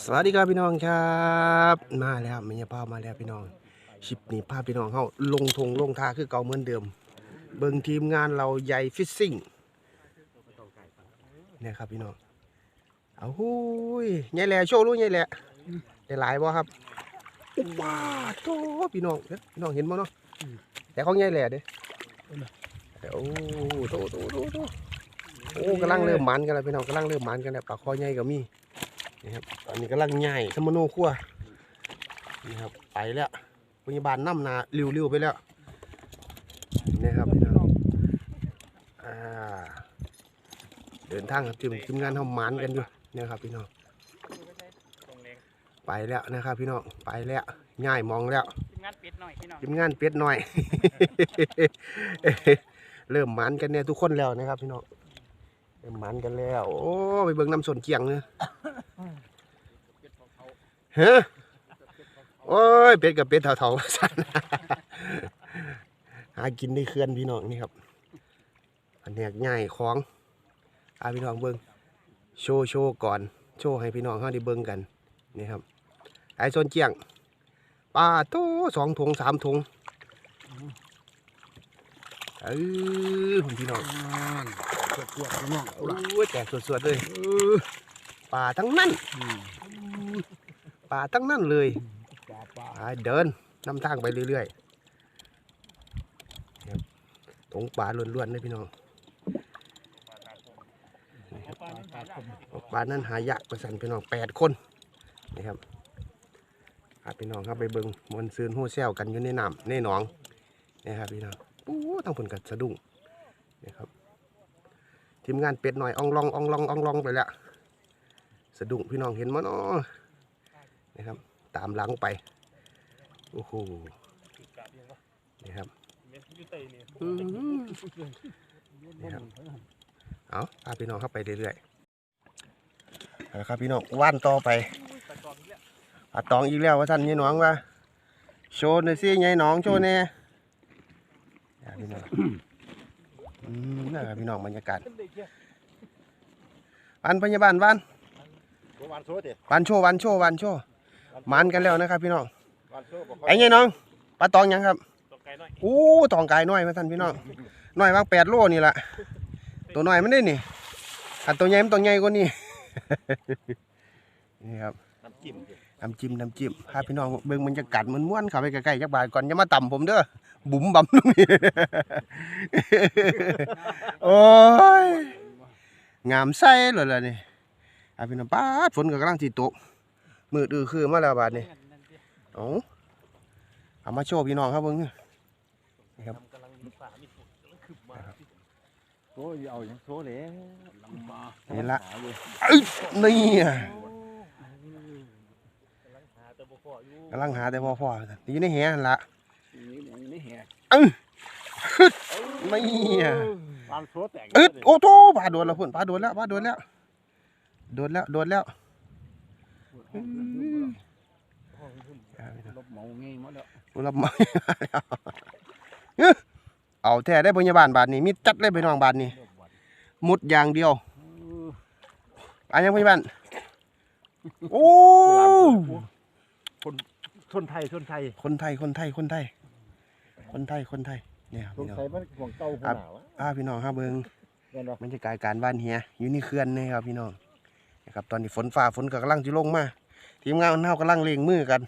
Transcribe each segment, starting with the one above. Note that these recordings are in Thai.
สวัสดีครับพี่น้องครับมาแล้วมียาพามาแล้วพี่น้องชิปนี้พาพี่น้องเขาลงทงลงท่าคือเก่าเหมือนเดิม เบิ่งทีมงานเราใหญ่ฟิชซิ่งเนี่ยครับพี่น้องเอาหูยใหญ่แหล่โชว์รู้ใหญ่แหล่ได้หลายบ่ครับว้าโตพี่น้องพี่น้องเห็นบ่เนาะแต่ของใหญ่แหล่เด้โอ้โตโตโตโตโอ้กำลังเริ่มมันกันแล้วพี่น้องกำลังเริ่มมันกันแล้วปลาคอใหญ่ก็มี นี่ครับตอนนี้กำลังใหญ่สมโนครัวนี่ครับไปแล้วพยาบาลน้ำนาเร็วๆไปแล้วนี่ครับพี่น้องอ่าเดินทางครับทีมทีมงานทำหมันกันอยู่เนี่ยครับพี่น้องไปแล้วนะครับพี่น้องไปแล้วง่ายมองแล้วทีมงานเป็ดหน่อยพี่น้องทีมงานเป็ดหน่อย เริ่มหมันกันเนี่ยทุกคนแล้วนะครับพี่น้อง เริ่มหมันกันแล้ว โอ้ไปเบิ่งน้ำสนเกียงเลยเฮ้โอ้ยเป็ดกับเป็ดเถาๆสั่นหากินได้เคลื่อนพี่น้องนี่ครับอันเนี้ยง่ายของอาพี่น้องเบิ้งโชว์โชว์ก่อน โชว์ให้พี่น้องเขาได้เบิ้งกันนี่ครับ ไอ้โซนเจียงปลาโตสองถุงสามถุงเออพี่น้อง ปวดปวดพี่น้องเอาโอ้ละยแตกสวดๆเลยปลาทั้งนั้นปลาทั้งนั้นเลยปลาปลาไปเดินนำทางไปเรื่อยๆครับตรงป่าล้วนๆเลยพี่น้องปลาปลาคมป่านั้นหายากประสันพี่น้องแปดคนนี่ครับพาพี่น้องครับไปเบิงมวนซืนหู้แซวกันอยู่ในน้ำในหนองนี่ครับพี่น้องโอ้ทั้งผลกัดสะดุ้งนี่ครับ ทีมงานเป็ดหน่อยอ่องลองอ่องลองอ่องลองไปแล้วสะดุ้งพี่น้องเห็นมั้ยเนาะนี่ครับ ตามหลังไปโอ้โหนี่ครับอืมนี่ครับเอาพาพี่น้องเข้าไปเรื่อยๆเอาละครับพี่น้องว่านต่อไปปลาตองอีกแล้วว่าท่านยายน้องว่าโชว์หน่อยสิยายน้องโชว์แน่พี่น้อง นะครับพี่น้องบรรยากาศวันพยาบาลวันวานโซ่เด็ดวันโชว์วันโชว์วันโชว์มันกันแล้วนะครับ พี่น้องวานโซ่บอกไอ้ยายน้องปลาตองยังครับตกไกลหน่อยอู้ตองกายน้อยมาท่านพี่น้องน้อยบางแปดโลนี่แหละตัวน้อยมันได้นี่อันตัวใหญ่มันตัวใหญ่กว่านี่นี่ครับน้ำจิ้ม น้ำจิ้มน้ำจิ้มพาพี่น้องเบิ่งบรรยากาศมันม่วนๆเข้าไปใกล้ๆจักบาทก่อนอย่ามาต่ำผมเด้อบุ๋มบ่ำตรงนี้ โอ้ยงามไส้เลยล่ะนี่อาพี่น้องป้าดฝนก็กำลังสิตกมืดอือคือมาแล้วบาดนี้เอาเอามาโชว์พี่น้องครับเบิ่งครับกำลังมีฝามีฝนกำลังขึ้นมาโซ่เอาอย่างโซ่เลยลำบากนี่ละอึ๊บนี่อะกำลังหา แต่บ่พออยู่กำลังหาแต่พ่อพ่อๆอยู่ในแหนั่นละนี่นี่แหกนี่อะวานโซ่แตกอึดโอ้โตปลาโดนแล้วพุ่นปลาโดนแล้วปลาโดนแล้วโดนแล้วโดนแล้วอื้อลบเมาไงมาแล้วรับมาเอาแท้ได้พยาบาลบาทนี้มีจัดเลยไปน้องบาทนี้มุดอย่างเดียวอันยังพยาบาลโอ้ ชนไทยชนไทย คนไทยคนไทยคนไทย คนไทยคนไทยเนี่ยครับชนพี่น้องไทยมันห่วงเก่าหัวหนาวะอ่าพี่น้องครับเบิงเห็นปะบรรยากาศการบ้านเฮียอยู่นี่เขื่อนนี่ครับพี่น้องนะครับตอนนี้ฝนฟ้าฝนก็กำลังจะลงมาทีมงานเฮากำลังเล็งมือกัน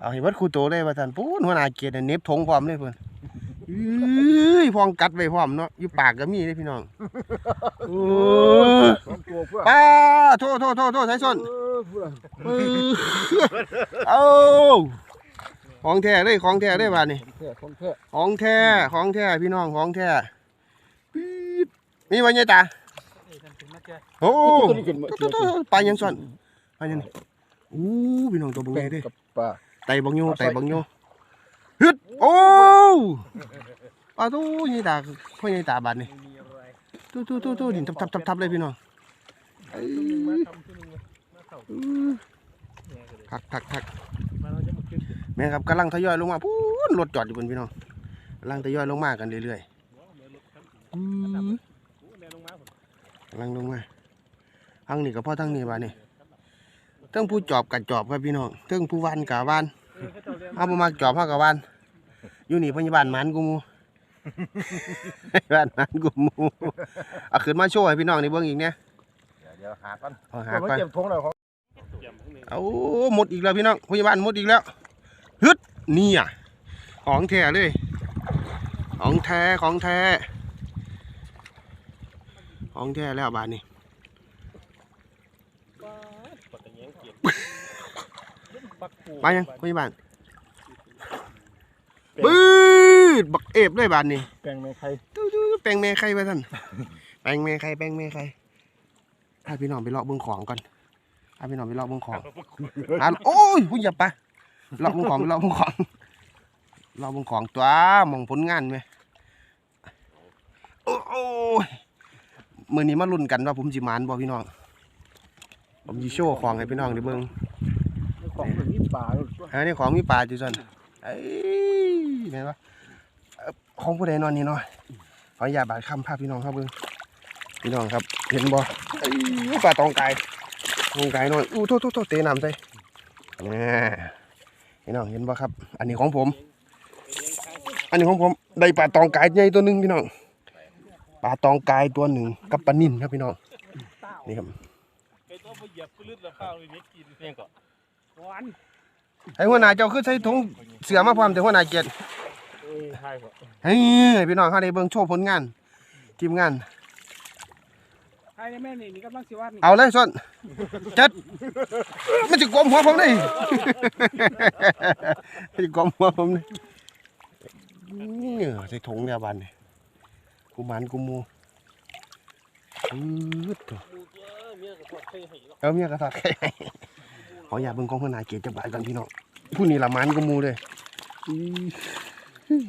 เอาให้เวัดครูโตเลยว่าท่านปูนหัวหน้าเกียรติเน็บทงพร้อมเลยเพิ่น อื้ยพองกัดไว้พร้อมเนาะอยู่ปากก็มีเลยพี่น้องโอ้ยสองตัวเพื่อป้าโทษโทษโทษโทษสายส้น เออเพื่อเออเอาของแท้เลยของแท้เลยบ้านนี้คนแท้คนแท้ของแท้ของแท้พี่น้องของแท้ปี๊ดนี่วันยายตาเอ้ยท่านถึงมาเจอโอ้ตัวนี้ขึ้นมาโถ่โถ่โถ่ปลายังซ่อนปลายังนี่อู้พี่น้องตัวบังแบ่ใหงญ่เด้กับปลาไตบังโยไตบังโย ฮึดโอ้ปลาตู้ยายตาพ่อยายตาบาดนี่ไม่มีอะไรตู้ตู้ตู้ตู้ดินทับทับทับทับเลยพี่น้องเอ้ตัวหนึงมายทำตัวหนึงมาเข้าอื้อเนี่ยก็เลยทักทักทักมาเราจะมาขึ้นแม่ครับกำลังทยอยลงมาพูนรถจอดอยู่บนพี่น้องกำลังทยอยลงมากันเรื่อยหัวเดี๋ยวรถคันๆอื้อโอ้แม่ลงมาผมกำลังลงมาทางนี้กับพ่อทางนี้บาดนี่เทิงผู้จอบกับจอบครับพี่น้องเทิงผู้วันกับวันเออเขาเจ้าเลี้ยงเอาบ่มาจอบเฮากับวัน อยู่นี่พยาบาลหมันกูหมู พยาบาลหมันกูหมูเอาขึ้นมาโชว์ให้พี่น้องนี่เบิ่งอีกเนี่ยเดี๋ยวเดี๋ยวหาก่อนเอาหาเอาก่อนเก็บทงแล้วของเยี่ยมทั้งนี้เอาหมดอีกแล้วพี่น้องพยาบาลหมดอีกแล้วฮึดนี่อะ ของแท้เลย ของแท้ของแท้ ของแท้แล้วบาดนี้ปักกระแยงเกียนปักปูไปยังพยาบาล ปื๊ดบักเอฟเลยบาดนี้แกงแม่ไข่ตู้ตู้แปลงแม่ใครไปท่านแปลงแม่ใครแปลงแม่ใครพาพี่น้องไปเลาะเบิ่งของก่อนพาพี่น้องไปเลาะเบิ่งของหาโอ้ยพุ่งหยับไปเลาะเบิ่งของไปเลาะเบิ่งของเลาะเบิ่งของตัวมองผลงานไหมโอ้โอ้ยมื้อนี้มาลุ้นกันว่าผมสิหมานบ่พี่น้อง ผมสิโชว์ของให้พี่น้องได้เบิ่งของเป็นนี่ปลาลูกอันนี้ของมีปลาจุซัน เอ้ยเห็นปะเอ่อของผู้ใดนอนนี่เนาะขออย่าบาดคำภาพพี่น้องครับเบิ่งพี่น้องครับ เห็นบ่เอ้ยปลาตองไก่ตองไก่นอนอู้โทษโทษเตะน้ำใส่นี่พี่น้องเห็นบ่ครับ อันนี้ของผม อันนี้ของผมได้ปลาตองไก่ใหญ่ตัวหนึ่งพี่น้องปลาตองไก่ตัวหนึ่งกับปลานิ่นครับพี่น้องนี่ครับไก่ตัวไปเหยียบปลื้ดแล้วข้าวเลยเม็ดกินเพียงก่อนหวาน ไอ้หัวหน้าเจ้าคือใส่ถุงเสือมาพร้อมแต่หัวหน้าเกียรติเอ้ยใช่ป่ะเฮ้ยพี่น้องเขาได้เบิ่งโชว์ผลงาน ทีมงานใช่แม่นี่นี่กำลังสิวาดนี่เอาเลยส่วนจัดมันจะกลมหัวผมเลยมันจะกลมหัวผมเลยนี่ใส่ถุงเนี่ยบานนี่กูหมันกูมูอืดตัวดูตัวเมียกับพ่อเคยให้หรอกเอาเมียกระทะไข่ให้ข ออย่าเบิ่งของเพื่อนนายเกียรติจักบาทกันพี่น้องผู้นี้ละหมันกูมูเลยอื้อ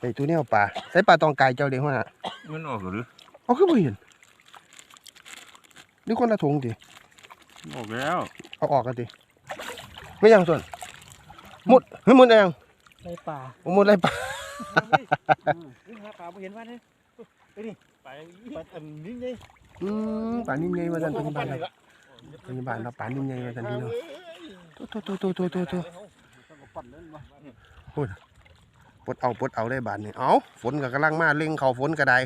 ไอ้ตัวเนี้ยปลาใส่ปลาตองกายเจ้าเลี้ยงหัวน่ะมันออกหรือเอาขึ้นมาเห็นนี่คนละถุงดิออกแล้ว เอาออกกันดิไม่ยังส่วนหมดเฮ้ยหมดยังในป่าโอ้หมดอะไรปะนี่หาป่าไม่เห็นว่าเนี่ยไปดิไปอีกปลาอันนี้ไงอืมป่านนิ่มใหญ่มาสันพยาบาลครับ พยาบาลเราป่านนิ่มใหญ่มาสันพี่น้องโตโตโตโตโตโตปั่นเล่นมาปลดเอาปลดเอาได้บาทนี่เอาฝนก็กำลังมาเล็งเขาฝนก็ได้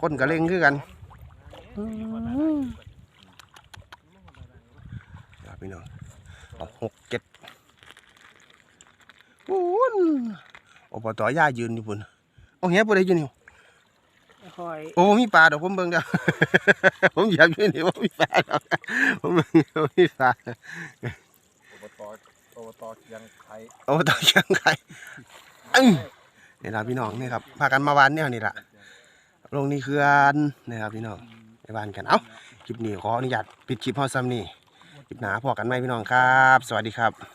คนก็เล็งคือกันพี่น้องเอาหกเจ็ดปูนอบตย่ายืนอยู่ปุ่นเอาเหี้ยปุ่นได้ยืนอยู่ คอยโอ้มีปลาดอกผมเบิ่งเด้อผมอยากอยู่นี่ว่ามีปลาดอกผมเบิ่งว่ามีปลาอบตอบตยังไข่โอ้ตอยังไงอื้อนี่ล่ะพี่น้องนี่ครับพากันมาวานเนี่ยนี่ล่ะลงนี่เขื่อนนะครับพี่น้องไปวานกันเอ้าคลิปนี้ขออนุญาตปิดคลิปเฮาซ้ำนี่คลิปหนาพอกันไหมพี่น้องครับ สวัสดีครับ